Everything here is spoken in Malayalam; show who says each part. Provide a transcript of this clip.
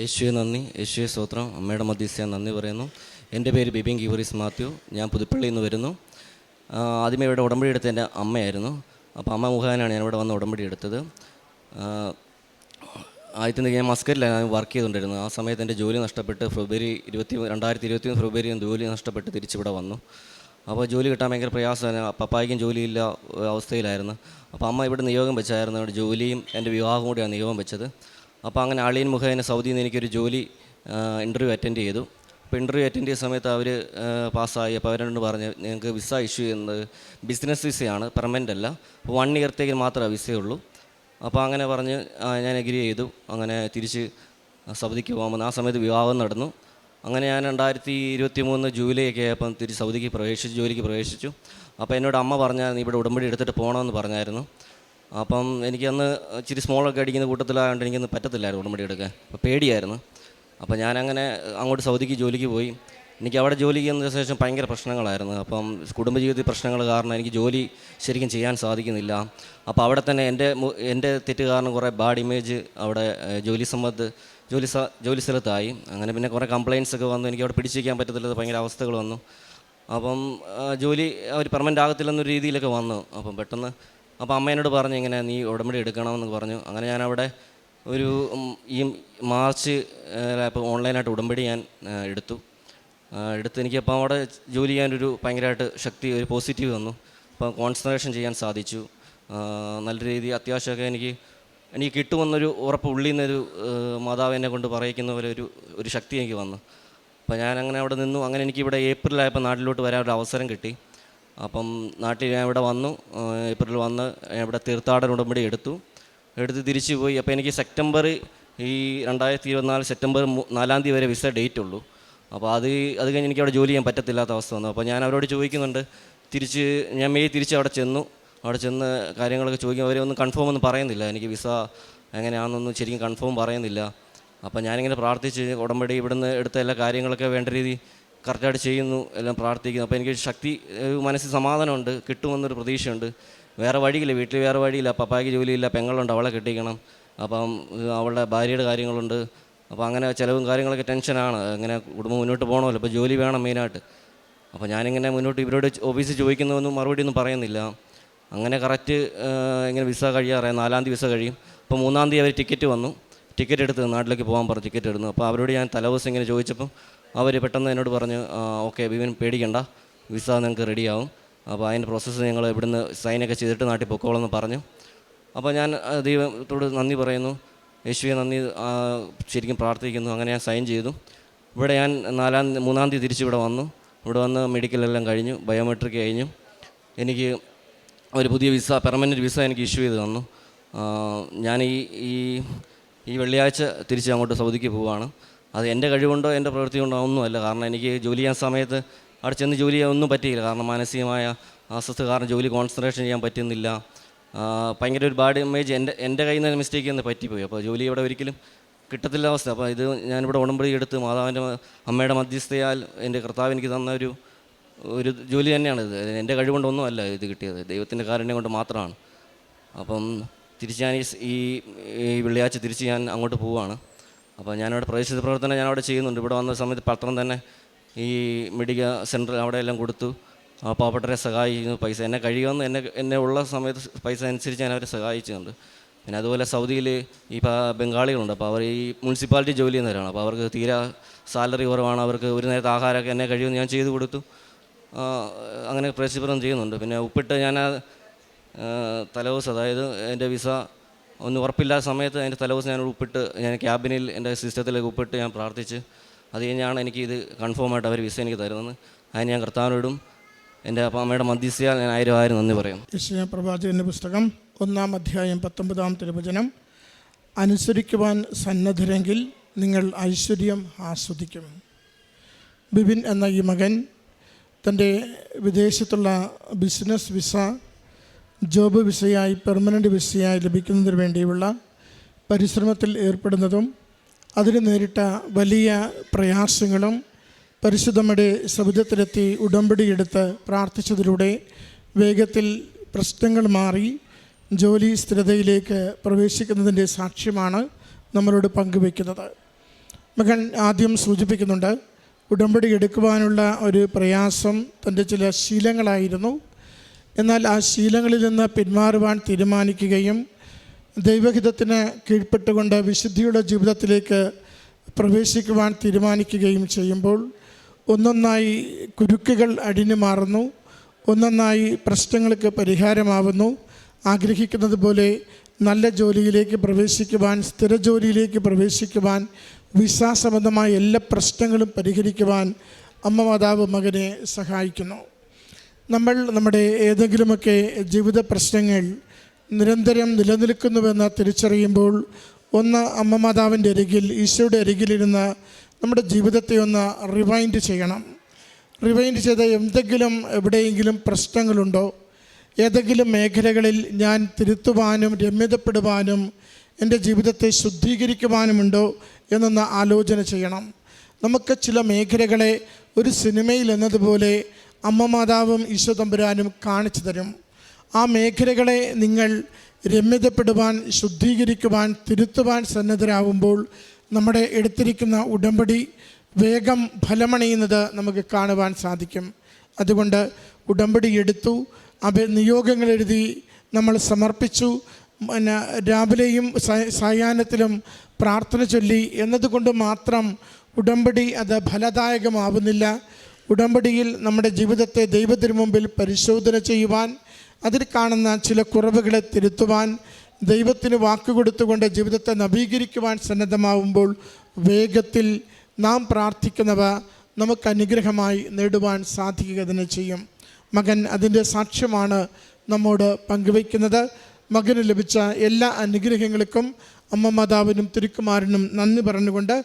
Speaker 1: യേശുവെ നന്ദി യേശുവെ സ്തോത്രം. അമ്മയുടെ മധ്യസ്ഥ നന്ദി പറയുന്നു. എന്റെ പേര് ബിബിൻ ഗീവറീസ് മാത്യു. ഞാൻ പുതുപ്പള്ളിയിൽ നിന്ന് വരുന്നു. ആദ്യമേ ഇവിടെ ഉടമ്പടി എടുത്ത എന്റെ അമ്മയായിരുന്നു. അപ്പോൾ അമ്മ മുഖാനാണ് ഞാൻ ഇവിടെ വന്ന് ഉടമ്പടി എടുത്തത്. ആദ്യത്തെ ഞാൻ മസ്കറ്റിലാണ് വർക്ക് ചെയ്തുകൊണ്ടിരുന്നത്. ആ സമയത്ത് എന്റെ ജോലി നഷ്ടപ്പെട്ട് ഫെബ്രുവരി ഇരുപത്തി രണ്ടായിരത്തി ഇരുപത്തി മൂന്ന് ഫെബ്രുവരി ജോലി നഷ്ടപ്പെട്ട് തിരിച്ചിവിടെ വന്നു. അപ്പോൾ ജോലി കിട്ടാൻ ഭയങ്കര പ്രയാസമാണ്. പപ്പായ്ക്കും ജോലിയില്ല അവസ്ഥയിലായിരുന്നു. അപ്പോൾ അമ്മ ഇവിടെ നിയോഗം വെച്ചായിരുന്നു. ജോലിയും എന്റെ വിവാഹം കൂടിയാണ് നിയോഗം വെച്ചത്. അപ്പോൾ അങ്ങനെ അളിയൻ മുഖേന സൗദിയിൽ നിന്ന് എനിക്കൊരു ജോലി ഇന്റർവ്യൂ അറ്റൻഡ് ചെയ്തു. അപ്പോൾ ഇന്റർവ്യൂ അറ്റൻഡ് ചെയ്ത സമയത്ത് അവർ പാസ്സായി. അപ്പോൾ അവരോട് പറഞ്ഞ് നിങ്ങൾക്ക് വിസ ഇഷ്യൂ ചെയ്യുന്നത് ബിസിനസ് വിസയാണ് പെർമനന്റ് അല്ല. അപ്പോൾ വൺ ഇയർത്തേക്ക് മാത്രമേ വിസയുള്ളൂ അപ്പോൾ അങ്ങനെ പറഞ്ഞ് ഞാൻ എഗ്രി ചെയ്തു. അങ്ങനെ തിരിച്ച് സൗദിക്ക് പോകുമ്പോൾ ആ സമയത്ത് വിവാഹം നടന്നു. അങ്ങനെ ഞാൻ രണ്ടായിരത്തി ഇരുപത്തി മൂന്ന് ജൂലൈ ഒക്കെ ആയപ്പം തിരിച്ച് സൗദിക്ക് പ്രവേശിച്ചു ജോലിക്ക് പ്രവേശിച്ചു. അപ്പോൾ എന്നോട് അമ്മ പറഞ്ഞാൽ നീ ഇവിടെ ഉടമ്പടി എടുത്തിട്ട് പോകണമെന്ന് പറഞ്ഞായിരുന്നു. അപ്പം എനിക്കന്ന് ഇച്ചിരി സ്മോളൊക്കെ അടിക്കുന്ന കൂട്ടത്തിലായതുകൊണ്ട് എനിക്കൊന്ന് പറ്റത്തില്ലായിരുന്നു ഉടമ്പടി എടുക്കാൻ. അപ്പോൾ പേടിയായിരുന്നു. അപ്പോൾ ഞാനങ്ങനെ അങ്ങോട്ട് സൗദിക്ക് ജോലിക്ക് പോയി. എനിക്ക് അവിടെ ജോലി ചെയ്യുന്നതിന് ശേഷം ഭയങ്കര പ്രശ്നങ്ങളായിരുന്നു. അപ്പം കുടുംബജീവിതത്തിൽ പ്രശ്നങ്ങൾ കാരണം എനിക്ക് ജോലി ശരിക്കും ചെയ്യാൻ സാധിക്കുന്നില്ല. അപ്പോൾ അവിടെ തന്നെ എന്റെ എന്റെ തെറ്റ് കാരണം കുറേ ബാഡ് ഇമേജ് അവിടെ ജോലി സംബന്ധ ജോലി ജോലി സ്ഥലത്തായി. അങ്ങനെ പിന്നെ കുറേ കംപ്ലയിൻസ് ഒക്കെ വന്നു. എനിക്ക് അവിടെ പിടിച്ചിരിക്കാൻ പറ്റത്തില്ലാത്ത ഭയങ്കര അവസ്ഥകൾ വന്നു. അപ്പം ജോലി അവർ പെർമനന്റ് ആകത്തില്ലെന്നൊരു രീതിയിലൊക്കെ വന്നു. അപ്പം പെട്ടെന്ന് അപ്പോൾ അമ്മേനോട് പറഞ്ഞു ഇങ്ങനെ നീ ഉടമ്പടി എടുക്കണമെന്ന് പറഞ്ഞു. അങ്ങനെ ഞാൻ അവിടെ ഒരു ഈ മാർച്ച് ഇപ്പോൾ ഓൺലൈനായിട്ട് ഉടമ്പടി ഞാൻ എടുത്തു. എടുത്ത് എനിക്ക് അപ്പം അവിടെ ജോലി ചെയ്യാനൊരു ഭയങ്കരമായിട്ട് ശക്തി ഒരു പോസിറ്റീവ് വന്നു. അപ്പം കോൺസെൻട്രേഷൻ ചെയ്യാൻ സാധിച്ചു. നല്ല രീതി അത്യാവശ്യമൊക്കെ എനിക്ക് എനിക്ക് കിട്ടുമെന്നൊരു ഉറപ്പ് ഉള്ളിൽ നിന്നൊരു മാതാവിനെ കൊണ്ട് പറയിക്കുന്ന പോലെ ഒരു ഒരു ശക്തി എനിക്ക് വന്നു. അപ്പോൾ ഞാൻ അങ്ങനെ അവിടെ നിന്നു. അങ്ങനെ എനിക്ക് ഇവിടെ ഏപ്രിലായപ്പോൾ നാട്ടിലോട്ട് വരാൻ ഒരു അവസരം കിട്ടി. അപ്പം നാട്ടിൽ ഞാൻ ഇവിടെ വന്നു ഏപ്രിൽ വന്ന് ഞാൻ ഇവിടെ തീർത്ഥാടന ഉടമ്പടി എടുത്തു. എടുത്ത് തിരിച്ചു പോയി. അപ്പോൾ എനിക്ക് സെപ്റ്റംബർ ഈ രണ്ടായിരത്തി ഇരുപത്തിനാല് സെപ്റ്റംബർ നാലാം തീയതി വരെ വിസ ഡേറ്റ് ഉള്ളൂ. അപ്പോൾ അത് അത് കഴിഞ്ഞ് എനിക്ക് അവിടെ ജോലി ചെയ്യാൻ പറ്റത്തില്ലാത്ത അവസ്ഥ വന്നു. അപ്പോൾ ഞാൻ അവരോട് ചോദിക്കുന്നുണ്ട് തിരിച്ച് ഞാൻ മെയ് തിരിച്ച് അവിടെ ചെന്നു. അവിടെ ചെന്ന് കാര്യങ്ങളൊക്കെ ചോദിക്കും അവരെ ഒന്നും കൺഫേം ഒന്നും പറയുന്നില്ല. എനിക്ക് വിസ എങ്ങനെയാണെന്നൊന്നും ശരിക്കും കൺഫേം പറയുന്നില്ല. അപ്പോൾ ഞാനിങ്ങനെ പ്രാർത്ഥിച്ച് ഉടമ്പടി ഇവിടുന്ന് എടുത്ത എല്ലാ കാര്യങ്ങളൊക്കെ വേണ്ട രീതി കറക്റ്റായിട്ട് ചെയ്യുന്നു എല്ലാം പ്രാർത്ഥിക്കുന്നു. അപ്പോൾ എനിക്ക് ശക്തി മനസ്സിൽ സമാധാനമുണ്ട് കിട്ടുമെന്നൊരു പ്രതീക്ഷയുണ്ട്. വേറെ വഴിയില്ല വീട്ടിൽ വേറെ വഴിയില്ല പപ്പായ്ക്ക് ജോലിയില്ല പെങ്ങളുണ്ട് അവളെ കെട്ടിക്കണം. അപ്പം അവളുടെ ഭാര്യയുടെ കാര്യങ്ങളുണ്ട്. അപ്പോൾ അങ്ങനെ ചിലവും കാര്യങ്ങളൊക്കെ ടെൻഷനാണ്. അങ്ങനെ കുടുംബം മുന്നോട്ട് പോകണമല്ലോ അപ്പോൾ ജോലി വേണം മെയിനായിട്ട്. അപ്പോൾ ഞാനിങ്ങനെ മുന്നോട്ട് ഇവരോട് ഓഫീസിൽ ചോദിക്കുന്നതൊന്നും മറുപടി ഒന്നും പറയുന്നില്ല. അങ്ങനെ കറക്റ്റ് ഇങ്ങനെ വിസ കഴിയാറായി. നാലാം തീയതി വിസ കഴിയും. അപ്പോൾ മൂന്നാം തീയതി അവർ ടിക്കറ്റ് വന്നു. ടിക്കറ്റ് എടുത്ത് നാട്ടിലേക്ക് പോകാൻ പറഞ്ഞു ടിക്കറ്റ് എടുത്തു. അപ്പോൾ അവരോട് ഞാൻ തലേദിവസം ഇങ്ങനെ ചോദിച്ചപ്പം അവർ പെട്ടെന്ന് എന്നോട് പറഞ്ഞു ഓക്കെ വിവിൻ പേടിക്കണ്ട. വിസ നിങ്ങൾക്ക് റെഡിയാവും. അപ്പോൾ അതിന്റെ പ്രോസസ്സ് ഞങ്ങൾ ഇവിടുന്ന് സൈനൊക്കെ ചെയ്തിട്ട് നാട്ടിൽ പൊക്കോളെന്ന് പറഞ്ഞു. അപ്പോൾ ഞാൻ ദൈവത്തോട് നന്ദി പറയുന്നു. യേശുവെ നന്ദി ശരിക്കും പ്രാർത്ഥിക്കുന്നു. അങ്ങനെ ഞാൻ സൈൻ ചെയ്തു. ഇവിടെ ഞാൻ നാലാം മൂന്നാം തീയതി തിരിച്ച് ഇവിടെ വന്നു. ഇവിടെ വന്ന് മെഡിക്കലെല്ലാം കഴിഞ്ഞു. ബയോമെട്രിക് കഴിഞ്ഞു. എനിക്ക് ഒരു പുതിയ വിസ പെർമനന്റ് വിസ എനിക്ക് ഇഷ്യൂ ചെയ്ത് തന്നു. ഞാൻ ഈ ഈ ഈ വെള്ളിയാഴ്ച തിരിച്ച് അങ്ങോട്ട് സൗദിക്ക് പോവുകയാണ് അത് എന്റെ കഴിവുണ്ടോ എന്റെ പ്രവൃത്തി കൊണ്ടോ ഒന്നുമല്ല. കാരണം എനിക്ക് ജോലി ചെയ്യാൻ സമയത്ത് അവിടെ ചെന്ന് ജോലി ചെയ്യാൻ ഒന്നും പറ്റിയില്ല. കാരണം മാനസികമായ അസ്വസ്ഥ കാരണം ജോലി കോൺസെൻട്രേഷൻ ചെയ്യാൻ പറ്റുന്നില്ല. ഭയങ്കര ഒരു ബാഡ് ഇമേജ് എന്റെ എന്റെ കയ്യിൽ നിന്ന് മിസ്റ്റേക്ക് എന്ന് പറ്റിപ്പോയി. അപ്പോൾ ജോലി ഇവിടെ ഒരിക്കലും കിട്ടത്തില്ല അവസ്ഥ. അപ്പോൾ ഇത് ഞാനിവിടെ ഉടമ്പടി എടുത്ത് മാതാവിന്റെ അമ്മയുടെ മധ്യസ്ഥയാൽ എന്റെ കർത്താവ് എനിക്ക് തന്ന ഒരു ഒരു ജോലി തന്നെയാണ് ഇത്. എന്റെ കഴിവുകൊണ്ടൊന്നും അല്ല ഇത് കിട്ടിയത്. ദൈവത്തിന്റെ കാരുണ്യം കൊണ്ട് മാത്രമാണ്. അപ്പം തിരിച്ച് ഞാൻ ഈ വെള്ളിയാഴ്ച തിരിച്ച് ഞാൻ അങ്ങോട്ട് പോവുകയാണ്. അപ്പോൾ ഞാനവിടെ പ്രവേശിച്ച പ്രവർത്തനം ഞാൻ അവിടെ ചെയ്യുന്നുണ്ട്. ഇവിടെ വന്ന സമയത്ത് പത്രം തന്നെ ഈ മെഡിക്കൽ സെന്റർ അവിടെ എല്ലാം കൊടുത്തു. പാവപ്പെട്ടവരെ സഹായിക്കുന്നു പൈസ എന്നെ കഴിയുമെന്ന് എന്നെ എന്നെ ഉള്ള സമയത്ത് പൈസ അനുസരിച്ച് ഞാൻ അവരെ സഹായിച്ചിട്ടുണ്ട്. പിന്നെ അതുപോലെ സൗദിയിൽ ഈ ബംഗാളികളുണ്ട്. അപ്പോൾ അവർ ഈ മുനിസിപ്പാലിറ്റി ജോലി ചെയ്യുന്നവരാണ്. അപ്പോൾ അവർക്ക് തീരെ സാലറി കുറവാണ്. അവർക്ക് ഒരു നേരത്തെ ആഹാരമൊക്കെ എന്നെ കഴിയുമെന്ന് ഞാൻ ചെയ്തു കൊടുത്തു. അങ്ങനെ പ്രശ്നം ചെയ്യുന്നുണ്ട്. പിന്നെ ഉപ്പിട്ട് ഞാൻ തലേദിവസം അതായത് എന്റെ വിസ ഒന്ന് ഉറപ്പില്ലാത്ത സമയത്ത് അതിന്റെ തലേദിവസം ഞാൻ ഉപ്പിട്ട് ഞാൻ ക്യാബിനിൽ എന്റെ സിസ്റ്റത്തിലേക്ക് ഉപ്പിട്ട് ഞാൻ പ്രാർത്ഥിച്ച് അത് കഴിഞ്ഞാണ് എനിക്ക് ഇത് കൺഫേം ആയിട്ട് അവർ വിസ എനിക്ക് തരുന്നത്. അതിന് ഞാൻ കർത്താവിനോടും എന്റെ അമ്മയുടെ മധ്യസ്ഥയാൽ ഞാൻ ആയിരം ആയിരം നന്ദി പറയും
Speaker 2: യശയ പ്രവാചകന്റെ പുസ്തകം ഒന്നാം അധ്യായം പത്തൊമ്പതാം തിരുവചനം. അനുസരിക്കുവാൻ സന്നദ്ധരെങ്കിൽ നിങ്ങൾ ഐശ്വര്യം ആസ്വദിക്കും. ബിബിൻ എന്ന ഈ മകൻ തന്റെ വിദേശത്തുള്ള ബിസിനസ് വിസ ജോബ് വിസയായി പെർമനന്റ് വിസയായി ലഭിക്കുന്നതിന് വേണ്ടിയുള്ള പരിശ്രമത്തിൽ ഏർപ്പെടുന്നതും അതിന് നേരിട്ട വലിയ പ്രയാസങ്ങളും പരിശുദ്ധമ്മയുടെ ശബ്ദത്തിലെത്തി ഉടമ്പടിയെടുത്ത് പ്രാർത്ഥിച്ചതിലൂടെ വേഗത്തിൽ പ്രശ്നങ്ങൾ മാറി ജോലി സ്ഥിരതയിലേക്ക് പ്രവേശിക്കുന്നതിന്റെ സാക്ഷ്യമാണ് നമ്മളോട് പങ്കുവയ്ക്കുന്നത്. മകൻ ആദ്യം സൂചിപ്പിക്കുന്നുണ്ട് ഉടമ്പടി എടുക്കുവാനുള്ള ഒരു പ്രയാസം തന്റെ ചില ശീലങ്ങളായിരുന്നു. എന്നാൽ ആ ശീലങ്ങളിൽ നിന്ന് പിന്മാറുവാൻ തീരുമാനിക്കുകയും ദൈവഹിതത്തിന് കീഴ്പ്പെട്ടുകൊണ്ട് വിശുദ്ധിയുടെ ജീവിതത്തിലേക്ക് പ്രവേശിക്കുവാൻ തീരുമാനിക്കുകയും ചെയ്യുമ്പോൾ ഒന്നൊന്നായി കുരുക്കുകൾ അടിഞ്ഞു മാറുന്നു ഒന്നൊന്നായി പ്രശ്നങ്ങൾക്ക് പരിഹാരമാവുന്നു. ആഗ്രഹിക്കുന്നത് പോലെ നല്ല ജോലിയിലേക്ക് പ്രവേശിക്കുവാൻ സ്ഥിര ജോലിയിലേക്ക് പ്രവേശിക്കുവാൻ വിശ്വാസബന്ധമായ എല്ലാ പ്രശ്നങ്ങളും പരിഹരിക്കുവാൻ അമ്മ മകനെ സഹായിക്കുന്നു. നമ്മൾ നമ്മുടെ ഏതെങ്കിലുമൊക്കെ ജീവിത പ്രശ്നങ്ങൾ നിരന്തരം നിലനിൽക്കുന്നുവെന്ന് തിരിച്ചറിയുമ്പോൾ ഒന്ന് അമ്മ മാതാവിന്റെ അരികിൽ ഈശോയുടെ അരികിലിരുന്ന് നമ്മുടെ ജീവിതത്തെ ഒന്ന് റിവൈൻഡ് ചെയ്യണം. റിവൈൻഡ് ചെയ്ത എന്തെങ്കിലും എവിടെയെങ്കിലും പ്രശ്നങ്ങളുണ്ടോ? ഏതെങ്കിലും മേഖലകളിൽ ഞാൻ തിരുത്തുവാനും രമ്യതപ്പെടുവാനും എന്റെ ജീവിതത്തെ ശുദ്ധീകരിക്കുവാനുമുണ്ടോ എന്നൊന്ന് ആലോചന ചെയ്യണം. നമുക്ക് ചില മേഖലകളെ ഒരു സിനിമയിൽ എന്നതുപോലെ അമ്മ മാതാവും ഈശോ തമ്പുരാനും കാണിച്ചു തരും. ആ മേഖലകളെ നിങ്ങൾ രമ്യതപ്പെടുവാൻ ശുദ്ധീകരിക്കുവാൻ തിരുത്തുവാൻ സന്നദ്ധരാകുമ്പോൾ നമ്മുടെ എടുത്തിരിക്കുന്ന ഉടമ്പടി വേഗം ഫലമണിയുന്നത് നമുക്ക് കാണുവാൻ സാധിക്കും. അതുകൊണ്ട് ഉടമ്പടി എടുത്തു അവ നിയോഗങ്ങൾ എഴുതി നമ്മൾ സമർപ്പിച്ചു പിന്നെ രാവിലെയും സായാഹ്നത്തിലും പ്രാർത്ഥന ചൊല്ലി എന്നതുകൊണ്ട് മാത്രം ഉടമ്പടി അത് ഫലദായകമാവുന്നില്ല. ഉടമ്പടിയിൽ നമ്മുടെ ജീവിതത്തെ ദൈവത്തിന് മുമ്പിൽ പരിശോധന ചെയ്യുവാൻ അതിൽ കാണുന്ന ചില കുറവുകളെ തിരുത്തുവാൻ ദൈവത്തിന് വാക്കുകൊടുത്തുകൊണ്ട് ജീവിതത്തെ നവീകരിക്കുവാൻ സന്നദ്ധമാവുമ്പോൾ വേഗത്തിൽ നാം പ്രാർത്ഥിക്കുന്നവ നമുക്ക് അനുഗ്രഹമായി നേടുവാൻ സാധിക്കുക തന്നെ ചെയ്യും. മകൻ അതിന്റെ സാക്ഷ്യമാണ് നമ്മോട് പങ്കുവയ്ക്കുന്നത്. മകന് ലഭിച്ച എല്ലാ അനുഗ്രഹങ്ങൾക്കും അമ്മ മാതാവിനും തിരുക്കുമാരനും നന്ദി പറഞ്ഞുകൊണ്ട്